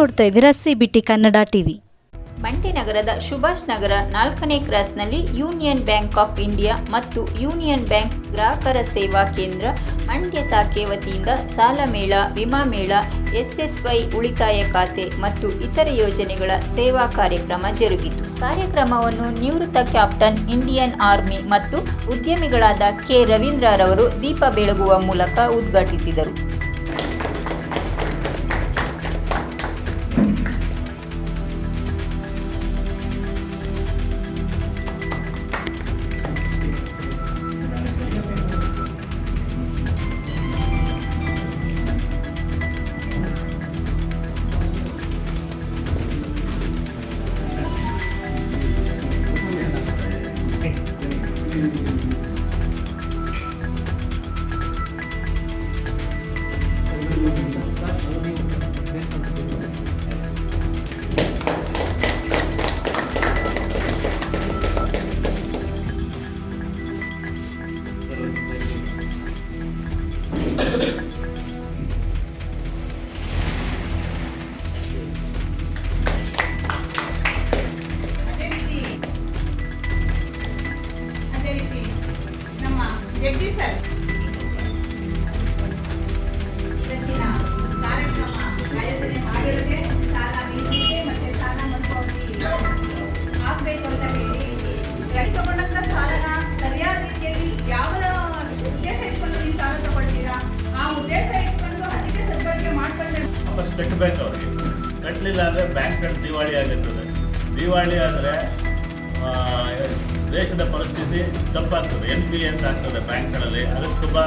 ನೋಡ್ತಾ ಇದ್ದೀರಾ CBT Kannada TV Bante ನಗರದ ಸುಭಾಷ್ ನಗರ ನಾಲ್ಕನೇ ಕ್ರಾಸ್ನಲ್ಲಿ ಯೂನಿಯನ್ ಬ್ಯಾಂಕ್ ಆಫ್ ಇಂಡಿಯಾ ಮತ್ತು ಯೂನಿಯನ್ ಬ್ಯಾಂಕ್ ಗ್ರಾಹಕರ ಸೇವಾ ಕೇಂದ್ರ ಮಂಡ್ಯ ಶಾಖೆ ವತಿಯಿಂದ ಸಾಲ ಮೇಳ, ವಿಮಾ ಮೇಳ, ಎಸ್ಎಸ್ವೈ ಉಳಿತಾಯ ಖಾತೆ ಮತ್ತು ಇತರೆ ಯೋಜನೆಗಳ ಸೇವಾ ಕಾರ್ಯಕ್ರಮ ಜರುಗಿತು. ಕಾರ್ಯಕ್ರಮವನ್ನು ನಿವೃತ್ತ ಕ್ಯಾಪ್ಟನ್ ಇಂಡಿಯನ್ ಆರ್ಮಿ ಮತ್ತು ಉದ್ಯಮಿಗಳಾದ ಕೆ ರವೀಂದ್ರರವರು ದೀಪ ಬೆಳಗುವ ಮೂಲಕ ಉದ್ಘಾಟಿಸಿದರು. ಕಟ್ಟಬೇಕು ಅವ್ರಿಗೆ. ಕಟ್ಟಲಿಲ್ಲ ಅಂದರೆ ಬ್ಯಾಂಕ್ಗಳು ದಿವಾಳಿ ಆಗಿರ್ತದೆ. ದಿವಾಳಿ ಆದರೆ ದೇಶದ ಪರಿಸ್ಥಿತಿ ತಪ್ಪಾಗ್ತದೆ. ಎನ್ ಪಿ ಅಂತ ಆಗ್ತದೆ ಬ್ಯಾಂಕ್ಗಳಲ್ಲಿ. ಅದಕ್ಕೆ ತುಂಬ,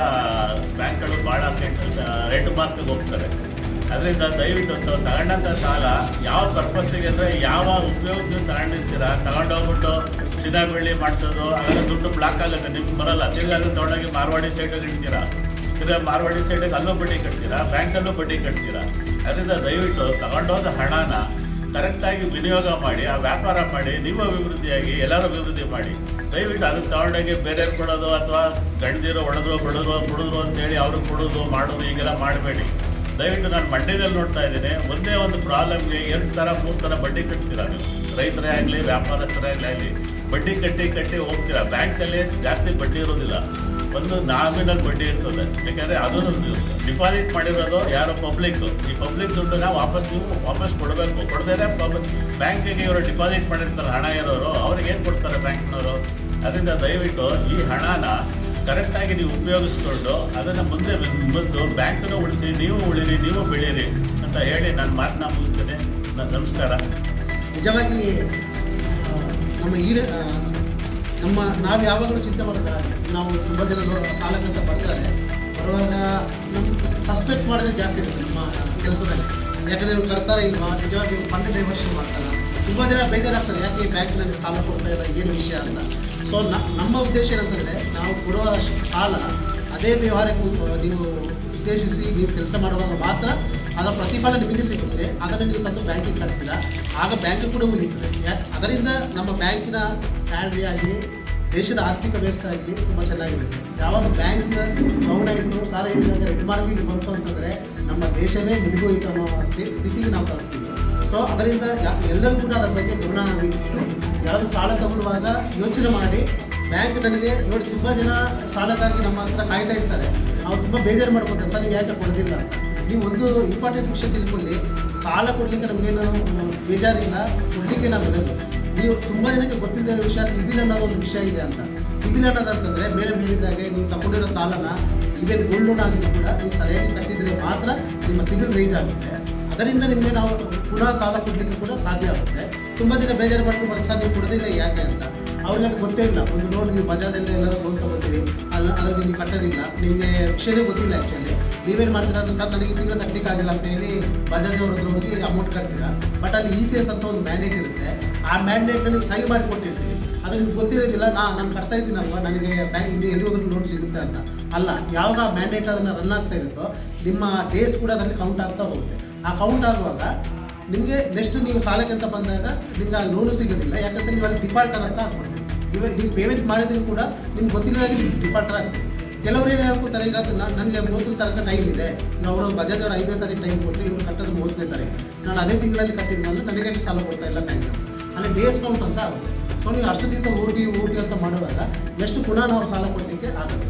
ಬ್ಯಾಂಕ್ಗಳು ಭಾಳ ರೇಟ್ ಮಾರ್ಕ್ಗೆ ಹೋಗ್ತಾರೆ. ಅದರಿಂದ ದಯವಿಟ್ಟು ತಗೊಂಡಂಥ ಸಾಲ ಯಾವ ಪರ್ಪಸ್ಸಿಗೆ ಅಂದರೆ ಯಾವ ಉಪಯೋಗಕ್ಕೆ ತಗೊಂಡಿರ್ತೀರ, ತಗೊಂಡೋಗ್ಬಿಟ್ಟು ಚಿನ್ನ ಬೆಳ್ಳಿ ಮಾಡಿಸೋದು ಆಗ ದುಡ್ಡು ಬ್ಲಾಕ್ ಆಗುತ್ತೆ, ನಿಮ್ಗೆ ಬರಲ್ಲ. ತಿರ್ಗಿ ಅದನ್ನು ತೊಗೊಂಡೋಗಿ ಮಾರ್ವಾಡಿ ಸೈಡಲ್ಲಿ ಇಡ್ತೀರಾ? ತಿರ್ಗಾ ಮಾರ್ವಾಡಿ ಸೈಡಿಗೆ ಅಲ್ಲೂ ಬಡ್ಡಿ ಕಟ್ತೀರಾ? ಬ್ಯಾಂಕಲ್ಲೂ ಬಡ್ಡಿ ಕಟ್ತೀರಾ? ಅದರಿಂದ ದಯವಿಟ್ಟು ತಗೊಂಡೋದ ಹಣನ ಕರೆಕ್ಟಾಗಿ ವಿನಿಯೋಗ ಮಾಡಿ, ಆ ವ್ಯಾಪಾರ ಮಾಡಿ, ನಿಮ್ಮ ಅಭಿವೃದ್ಧಿಯಾಗಿ ಎಲ್ಲರೂ ಅಭಿವೃದ್ಧಿ ಮಾಡಿ. ದಯವಿಟ್ಟು ಅದಕ್ಕೆ ತಗೊಂಡೋಗಿ ಬೇರೆಯವ್ರು ಕೊಡೋದು ಅಥವಾ ಗಂಡದಿರೋ, ಒಡೆದ್ರು, ಬಡದ್ರು, ಕುಡಿದ್ರು ಅಂತೇಳಿ ಅವ್ರಿಗೆ ಕೊಡೋದು, ಮಾಡೋದು ಹೀಗೆಲ್ಲ ಮಾಡಬೇಡಿ. ದಯವಿಟ್ಟು ನಾನು ಮಂಡ್ಯದಲ್ಲಿ ನೋಡ್ತಾ ಇದ್ದೀನಿ, ಒಂದೇ ಒಂದು ಪ್ರಾಬ್ಲಮ್ಗೆ ಎರಡು ಥರ, ಮೂರು ಥರ ಬಡ್ಡಿ ಕಟ್ತೀರಾ ನೀವು? ರೈತರೇ ಆಗಲಿ, ವ್ಯಾಪಾರಸ್ಥರೇ ಆಗಲಿ. ಬಡ್ಡಿ ಕಟ್ಟಿ ಕಟ್ಟಿ ಹೋಗ್ತೀರಾ? ಬ್ಯಾಂಕಲ್ಲಿ ಜಾಸ್ತಿ ಬಡ್ಡಿ ಇರೋದಿಲ್ಲ. ಒಂದು ನಾಮಿನಲ್ ಬಡ್ಡಿ ಇರ್ತದೆ. ಯಾಕಂದರೆ ಅದನ್ನು ಡಿಪಾಸಿಟ್ ಮಾಡಿರೋದು ಯಾರೋ ಪಬ್ಲಿಕ್ ಈ ಪಬ್ಲಿಕ್ ದುಡ್ಡನ್ನ ವಾಪಸ್ ನೀವು ವಾಪಸ್ ಕೊಡಬೇಕು. ಕೊಡದೇ ಬ್ಯಾಂಕಿಗೆ ಇವರು ಡಿಪಾಸಿಟ್ ಮಾಡಿರ್ತಾರೆ, ಹಣ ಇರೋರು. ಅವ್ರಿಗೆ ಏನು ಕೊಡ್ತಾರೆ ಬ್ಯಾಂಕ್ನವರು ಅದರಿಂದ ದಯವಿಟ್ಟು ಈ ಹಣನ ಕರೆಕ್ಟಾಗಿ ನೀವು ಉಪಯೋಗಿಸ್ಕೊಂಡು ಅದನ್ನು ಮುಂದೆ ಬಂದು ಬ್ಯಾಂಕನ್ನು ಉಳಿಸಿ, ನೀವು ಉಳಿರಿ, ನೀವು ಬೆಳೀರಿ ಅಂತ ಹೇಳಿ ನನ್ನ ಮಾತನ್ನ ಮುಗಿಸ್ತೇನೆ. ನನ್ನ ನಮಸ್ಕಾರ. ನಿಜವಾಗಿ ನಮ್ಮ ಈ ನಮ್ಮ, ನಾವು ಯಾವಾಗಲೂ ಚಿಂತೆ ಮಾಡ್ತಾರೆ ನಾವು ತುಂಬ ಜನ ಸಾಲಕ್ಕಂತ ಬರ್ತಾರೆ. ಬರುವಾಗ ನಮ್ಮ ಸಸ್ಪೆಕ್ಟ್ ಮಾಡೋದೇ ಜಾಸ್ತಿ ಇರುತ್ತೆ ನಮ್ಮ ಕೆಲಸದಲ್ಲಿ. ಯಾಕಂದರೆ ಇವ್ರು ಕರ್ತಾರೆ ಇಲ್ವಾ? ನಿಜವಾಗಿ ಫಂಡ್ ಡೈವರ್ಷನ್ ಮಾಡ್ತಾರೆ? ತುಂಬ ಜನ ಬೇಜಾರಾಗ್ತಾರೆ. ಯಾಕೆ ಈ ಬ್ಯಾಂಕ್ ನನಗೆ ಸಾಲ ಕೊಡ್ತಾ ಇಲ್ಲ? ಏನು ವಿಷಯ ಅಂತ. ಸೊ ನಮ್ಮ ಉದ್ದೇಶ ಏನಂತಂದರೆ ನಾವು ಕೊಡುವ ಸಾಲ ಅದೇ ವ್ಯವಹಾರಕ್ಕೂ ನೀವು ಉದ್ದೇಶಿಸಿ ನೀವು ಕೆಲಸ ಮಾಡುವಾಗ ಮಾತ್ರ ಅದರ ಪ್ರತಿಫಲ ನಿಮಗೆ ಸಿಗುತ್ತೆ. ಅದನ್ನು ನೀವು ತಂದು ಬ್ಯಾಂಕಿಗೆ ಕಟ್ತೀರಾ? ಆಗ ಬ್ಯಾಂಕ್ ಕೂಡ ಉಳಿತದೆ ಅದರಿಂದ ನಮ್ಮ ಬ್ಯಾಂಕಿನ ಸ್ಯಾಲ್ರಿ ಆಗಲಿ, ದೇಶದ ಆರ್ಥಿಕ ವ್ಯವಸ್ಥೆ ಆಗಲಿ ತುಂಬ ಚೆನ್ನಾಗಿರುತ್ತೆ. ಯಾವಾಗ ಬ್ಯಾಂಕ್ ಡೌನ್ ಇತ್ತು ಸಾಲ ಏನಿದೆ ರೆಡ್ ಮಾರ್ಕಿಂಗ್ ಬಂತು ಅಂತಂದರೆ ನಮ್ಮ ದೇಶವೇ ಮುಳುಗೋಯಿತು ಅನ್ನೋ ಸ್ಥಿ- ಸ್ಥಿತಿಗೆ ನಾವು ತಲುಪ್ತೀವಿ. ಸೊ ಅದರಿಂದ ಎಲ್ಲರೂ ಕೂಡ ಅದರ ಬಗ್ಗೆ ಗಮನ ಆಗಿಟ್ಟು ಯಾರಾದರೂ ಸಾಲ ತಗೊಳ್ಳುವಾಗ ಯೋಚನೆ ಮಾಡಿ. ಬ್ಯಾಂಕ್ ನನಗೆ ನೋಡಿ ತುಂಬ ಜನ ಸಾಲಕ್ಕಾಗಿ ನಮ್ಮ ಹತ್ರ ಕಾಯ್ತಾ ಇರ್ತಾರೆ. ಅವ್ರು ತುಂಬ ಬೇಜಾರು ಮಾಡ್ಕೊತಾರೆ. ಸರ್ ಯಾಕೆ ಕೊಡೋದಿಲ್ಲ ನೀವು ಒಂದು ಇಂಪಾರ್ಟೆಂಟ್ ವಿಷಯ ತಿಳ್ಕೊಳ್ಳಿ. ಸಾಲ ಕೊಡಲಿಕ್ಕೆ ನಮಗೇನು ಬೇಜಾರಿಲ್ಲ. ಕೊಡಲಿಕ್ಕೆ ನಾವು ಇರೋದು ನೀವು ತುಂಬ ಜನಕ್ಕೆ ಗೊತ್ತಿದ್ದ ವಿಷಯ, ಸಿಬಿಲ್ ಅನ್ನೋದು ಒಂದು ವಿಷಯ ಇದೆ ಅಂತ. ಸಿಬಿಲ್ ಅನ್ನೋದು ಅಂತಂದರೆ ಮೇಲೆ ಹೇಳಿದಾಗೆ ನೀವು ತಗೊಂಡಿರೋ ಸಾಲನ ಈವೇನ್ ಗೋಲ್ಡ್ ಲೋನ್ ಆಗಲಿ ಕೂಡ ನೀವು ಸರಿಯಾಗಿ ಕಟ್ಟಿದರೆ ಮಾತ್ರ ನಿಮ್ಮ ಸಿಬಿಲ್ ರೈಸ್ ಆಗುತ್ತೆ. ಅದರಿಂದ ನಿಮಗೆ ನಾವು ಪುನಃ ಸಾಲ ಕೊಡಲಿಕ್ಕೆ ಕೂಡ ಸಾಧ್ಯ ಆಗುತ್ತೆ. ತುಂಬ ದಿನ ಬೇಜಾರು ಮಾಡ್ಕೊಂಡು ಸರ್, ನೀವು ಕೊಡೋದಿಲ್ಲ ಯಾಕೆ? ಅಂತ. ಅವ್ರಿಗೆ ಅದು ಗೊತ್ತೇ ಇಲ್ಲ. ಒಂದು ಲೋನ್ ನೀವು ಬಜಾಜಲ್ಲಿ ಎಲ್ಲಾದ್ರೂ ಲೋನ್ ತಗೋತೀರಿ. ಅಲ್ಲ ಅದಕ್ಕೆ ನೀವು ಕಟ್ಟೋದಿಲ್ಲ. ನಿಮಗೆ ವಿಷಯನೇ ಗೊತ್ತಿಲ್ಲ ಆ್ಯಕ್ಚುಲಿ ನೀವೇನು ಮಾಡ್ತೀರಾ ಅಂದ್ರೆ ಸರ್ ನನಗೆ ತಿಂಗಳು ಕಟ್ಟಲಿಕ್ಕೆ ಆಗಿಲ್ಲ ಅಂತ ಹೇಳಿ ಬಜಾಜ್ ಅವ್ರ ಹತ್ರ ಹೋಗಿ ಅಮೌಂಟ್ ಕಟ್ತೀರಾ? ಬಟ್ ಅಲ್ಲಿ ಇ ಸಿ ಎಸ್ ಅಂತ ಒಂದು ಮ್ಯಾಂಡೇಟ್ ಇರುತ್ತೆ. ಆ ಮ್ಯಾಂಡೇಟ್ ನೀವು ಸೈನ್ ಮಾಡಿ ಕೊಟ್ಟಿರ್ತೀರಿ ಅದು ನಿಮ್ಗೆ ಗೊತ್ತಿರೋದಿಲ್ಲ, ನಾ ನಾನು ಕಟ್ತಾ ಇದ್ದೀನಲ್ವ? ನನಗೆ ಬ್ಯಾಂಕ್ ಇಲ್ಲಿ ಎಲ್ಲಿ ಹೋದ್ರೂ ಲೋನ್ ಸಿಗುತ್ತೆ ಅಂತ. ಅಲ್ಲ, ಯಾವಾಗ ಮ್ಯಾಂಡೇಟ್ ಅದನ್ನು ರನ್ ಆಗ್ತಾ ಇರುತ್ತೋ, ನಿಮ್ಮ ಡೇಸ್ ಕೂಡ ಅದರಲ್ಲಿ ಕೌಂಟ್ ಆಗ್ತಾ ಹೋಗುತ್ತೆ. ಆ ಕೌಂಟ್ ಆಗುವಾಗ ನಿಮಗೆ ನೆಕ್ಸ್ಟ್ ನೀವು ಸಾಲಕ್ಕೆ ಅಂತ ಬಂದಾಗ ನಿಮ್ಗೆ ಆ ಲೋನು ಸಿಗೋದಿಲ್ಲ. ಯಾಕಂದ್ರೆ ನೀವು ಅಲ್ಲಿ ಡಿಫಾಲ್ಟರ್ ಅಂತ ಹಾಕ್ಬಿಡ್ತೀವಿ ಇವಾಗ ನೀವು ಪೇಮೆಂಟ್ ಮಾಡಿದ್ರು ಕೂಡ ನಿಮ್ಗೆ ಗೊತ್ತಿಲ್ಲದಾಗಿ ಡಿಫಾಲ್ಟರ್ ಆಗ್ತದೆ. ಕೆಲವರು ಏನು ಹೇಳ್ಕೊತಾರೆ ಈಗ ನಾನು ನನಗೆ ಮೂವತ್ತನೇ ತಾರೀಕು ಟೈಮ್ ಇದೆ. ಅವರು ಬಜಾಜ್ ಅವರು ಐದನೇ ತಾರೀಕು ಟೈಮ್ ಕೊಟ್ಟರೆ ಇವರು ಕಟ್ಟೋದು ಮೂವತ್ತನೇ ತಾರೀಕು ನಾನು ಅದೇ ತಿಂಗಳಲ್ಲಿ ಕಟ್ಟಿದ್ನಲ್ಲ ನನಗೆ ಸಾಲ ಕೊಡ್ತಾ ಇಲ್ಲ ಬ್ಯಾಂಕ್ ಅಲ್ಲಿ ಡೇಸ್ ಕೌಂಟ್ ಅಂತ ಆಗುತ್ತೆ. ಸೊ ನೀವು ಅಷ್ಟು ದಿವಸ ಓಟಿ ಓಟಿ ಅಂತ ಮಾಡುವಾಗ ಎಷ್ಟು ಪುನಃ ಅವ್ರು ಸಾಲ ಕೊಡಲಿಕ್ಕೆ ಆಗುತ್ತೆ.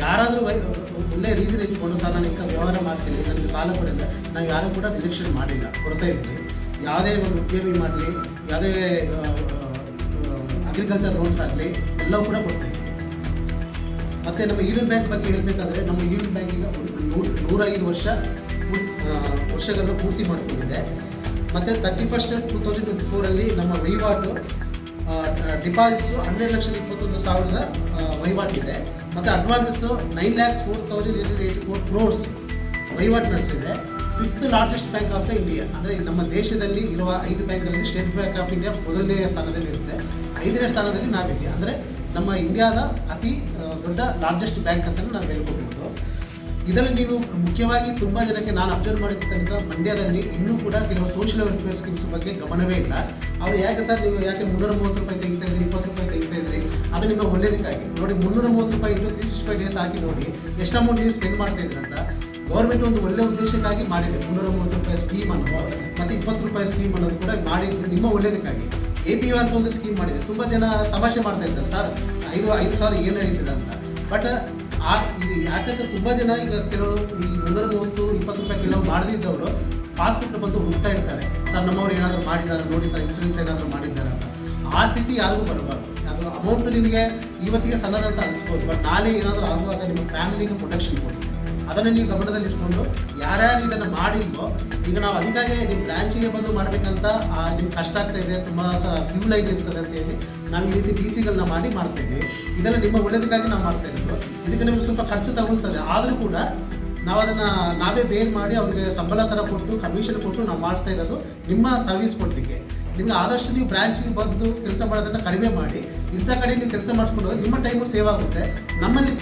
ಯಾರಾದರೂ ವೈ, ಒಳ್ಳೆ ರೀಸನ್ ಇಟ್ಕೊಂಡು ಸರ್ ನಾನು ಇಂಥ ವ್ಯವಹಾರ ಮಾಡ್ತೀನಿ, ನನಗೆ ಸಾಲ ಕೊಡಿಲ್ಲ ನಾವು ಯಾರೂ ಕೂಡ ರಿಜೆಕ್ಷನ್ ಮಾಡಿಲ್ಲ, ಕೊಡ್ತಾ ಇದ್ದೀವಿ ಯಾವುದೇ ಒಂದು ಉದ್ಯಮಿ ಮಾಡಲಿ, ಯಾವುದೇ ಅಗ್ರಿಕಲ್ಚರ್ ಲೋನ್ಸ್ ಆಗಲಿ, ಎಲ್ಲವೂ ಕೂಡ ಕೊಡ್ತಾ ಮತ್ತು ನಮ್ಮ ಯೂನಿಯನ್ ಬ್ಯಾಂಕ್ ಬಗ್ಗೆ ಹೇಳಬೇಕಾದ್ರೆ ನಮ್ಮ ಯೂನಿಯನ್ ಬ್ಯಾಂಕ್ ಈಗ ನೂರ, ನೂರೈದು ವರ್ಷ ವರ್ಷಗಳನ್ನು ಪೂರ್ತಿ ಮಾಡಿಕೊಂಡಿದೆ. ಮತ್ತು thirty first two thousand twenty ಫೋರಲ್ಲಿ ನಮ್ಮ ವಹಿವಾಟು ಡಿಪಾಸಿಟ್ಸು ಹಂಡ್ರೆಡ್ ಲಕ್ಷದ ಇಪ್ಪತ್ತೊಂದು ಸಾವಿರದ ವಹಿವಾಟಿದೆ. ಮತ್ತು advances nine lakhs four thousand eight eighty four crores ವಹಿವಾಟು ನಡೆಸಿದೆ. Fifth largest bank of the India ಅಂದರೆ ನಮ್ಮ ದೇಶದಲ್ಲಿ ಇರುವ ಐದು ಬ್ಯಾಂಕ್ಗಳಲ್ಲಿ ಸ್ಟೇಟ್ ಬ್ಯಾಂಕ್ ಆಫ್ ಇಂಡಿಯಾ ಮೊದಲನೇ ಸ್ಥಾನದಲ್ಲಿ ಇರುತ್ತೆ ಐದನೇ ಸ್ಥಾನದಲ್ಲಿ ನಾವಿದ್ದೀವಿ ಅಂದರೆ ನಮ್ಮ ಇಂಡಿಯಾದ ಅತಿ ದೊಡ್ಡ ಲಾರ್ಜೆಸ್ಟ್ ಬ್ಯಾಂಕ್ ಅಂತ ನಾವು ಹೇಳ್ಕೊಬಹುದು ಇದರಲ್ಲಿ ನೀವು ಮುಖ್ಯವಾಗಿ ತುಂಬ ಜನಕ್ಕೆ ನಾನು ಅಬ್ಸರ್ವ್ ಮಾಡಿದ ತನಕ ಮಂಡ್ಯದಲ್ಲಿ ಇನ್ನೂ ಕೂಡ ಕೆಲವು ಸೋಷಿಯಲ್ ವೆಲ್ಫೇರ್ ಸ್ಕೀಮ್ಸ್ ಬಗ್ಗೆ ಗಮನವೇ ಇಲ್ಲ. ಅವರು ಯಾಕೆ ಸರ್ ನೀವು ಯಾಕೆ ಮುನ್ನೂರ ಮೂವತ್ತು ರೂಪಾಯಿ ತೆಗಿತಾ ಇದ್ರಿ ಇಪ್ಪತ್ತು ರೂಪಾಯಿ ತೆಗಿತಾ ಇದ್ರಿ ಅದು ನಿಮ್ಮ ಒಳ್ಳೆಯದಕ್ಕಾಗಿ ನೋಡಿ ಮುನ್ನೂರ ಮೂವತ್ತು ರೂಪಾಯಿ into three sixty five days ಹಾಕಿ ನೋಡಿ ಎಷ್ಟು ಅಮೌಂಟ್ ನೀವು ಸ್ಪೆಂಡ್ ಮಾಡ್ತಾ ಅಂತ ಗೌರ್ಮೆಂಟ್ ಒಂದು ಒಳ್ಳೆ ಉದ್ದೇಶಕ್ಕಾಗಿ ಮಾಡಿದೆ. ಮುನ್ನೂರ ಮೂವತ್ತು ರೂಪಾಯಿ ಸ್ಕೀಮ್ ಅನ್ನೋದು, ಮತ್ತು ಇಪ್ಪತ್ತು ರೂಪಾಯಿ ಸ್ಕೀಮ್ ಅನ್ನೋದು ಕೂಡ ಮಾಡಿದ್ದು ನಿಮ್ಮ ಒಳ್ಳೇದಕ್ಕಾಗಿ. ಎ ಪಿ ಅಂತ ಒಂದು ಸ್ಕೀಮ್ ಮಾಡಿದೆ. ತುಂಬ ಜನ ತಮಾಷೆ ಮಾಡ್ತಾ ಇರ್ತಾರೆ ಸರ್, ಐದು ಐದು ಸಾವಿರ ಏನು ನಡೀತಿದೆ ಅಂತ. ಬಟ್ ಆ, ಇದು ಯಾಕಂದ್ರೆ ತುಂಬ ಜನ ಈಗ ಕೆಲವರು ಈ ಮುನ್ನೂರ ಮೂವತ್ತು ಇಪ್ಪತ್ತು ರೂಪಾಯಿ ಕೆಲವರು ಮಾಡದಿದ್ದವರು ಹಾಸ್ಪಿಟ್ಲ್ ಬಂದು ಹುಡುಕ್ತಾ ಇರ್ತಾರೆ. ಸರ್, ನಮ್ಮವ್ರು ಏನಾದರೂ ಮಾಡಿದ್ದಾರೆ ನೋಡಿ ಸರ್ ಇನ್ಸೂರೆನ್ಸ್ ಏನಾದರೂ ಮಾಡಿದ್ದಾರೆ ಅಂತ. ಆ ಸ್ಥಿತಿ ಯಾರಿಗೂ ಬರಬಾರ್ದು. ಅದು ಅಮೌಂಟ್ ನಿಮಗೆ ಇವತ್ತಿಗೆ ಸಣ್ಣದಂತ ಅನಿಸ್ಬೋದು. ಬಟ್ ನಾಳೆ ಏನಾದರೂ ಆಗುವಾಗ ನಿಮ್ಮ ಫ್ಯಾಮಿಲಿಗೆ ಪ್ರೊಟೆಕ್ಷನ್ ಕೊಡುತ್ತೆ ಅದನ್ನು ನೀವು ಗಮನದಲ್ಲಿ ಇಟ್ಕೊಂಡು ಯಾರ್ಯಾರು ಇದನ್ನು ಮಾಡಿಲ್ವೋ, ಈಗ ನಾವು ಅದಕ್ಕಾಗಿ ನಿಮ್ಮ ಬ್ರಾಂಚಿಗೆ ಬಂದು ಮಾಡಬೇಕಂತ ನಿಮ್ಗೆ ಕಷ್ಟ ಆಗ್ತಾ ಇದೆ, ತುಂಬ ಸಹ ಕ್ಯೂ ಇರ್ತದೆ ಅಂತ ಹೇಳಿ ನಾವು ಈ ರೀತಿ ಡಿ ಸಿಗಳನ್ನ ಮಾಡಿ ಮಾಡ್ತಾ ಇದನ್ನು ನಿಮ್ಮ ಒಳ್ಳೆಯದಕ್ಕಾಗಿ ನಾವು ಮಾಡ್ತಾ ಇದಕ್ಕೆ ನಿಮ್ಗೆ ಸ್ವಲ್ಪ ಖರ್ಚು ತಗೊಳ್ತದೆ. ಆದರೂ ಕೂಡ ನಾವು ಅದನ್ನು ನಾವೇ ಬೇರ್ ಮಾಡಿ ಅವ್ರಿಗೆ ಸಂಬಳ ಥರ ಕೊಟ್ಟು ಕಮಿಷನ್ ಕೊಟ್ಟು ನಾವು ಮಾಡ್ತಾ ಇರೋದು ನಿಮ್ಮ ಸರ್ವಿಸ್ ಕೊಡಲಿಕ್ಕೆ. ನಿಮ್ಗೆ ಆದಷ್ಟು ನೀವು ಬ್ರಾಂಚಿಗೆ ಬಂದು ಕೆಲಸ ಮಾಡೋದನ್ನು ಕಡಿಮೆ ಮಾಡಿ, ಇಂಥ ಕಡೆ ನೀವು ಕೆಲಸ ಮಾಡಿಸ್ಕೊಂಡು ನಿಮ್ಮ ಟೈಮು ಸೇವ್ ಆಗುತ್ತೆ. ನಮ್ಮಲ್ಲಿ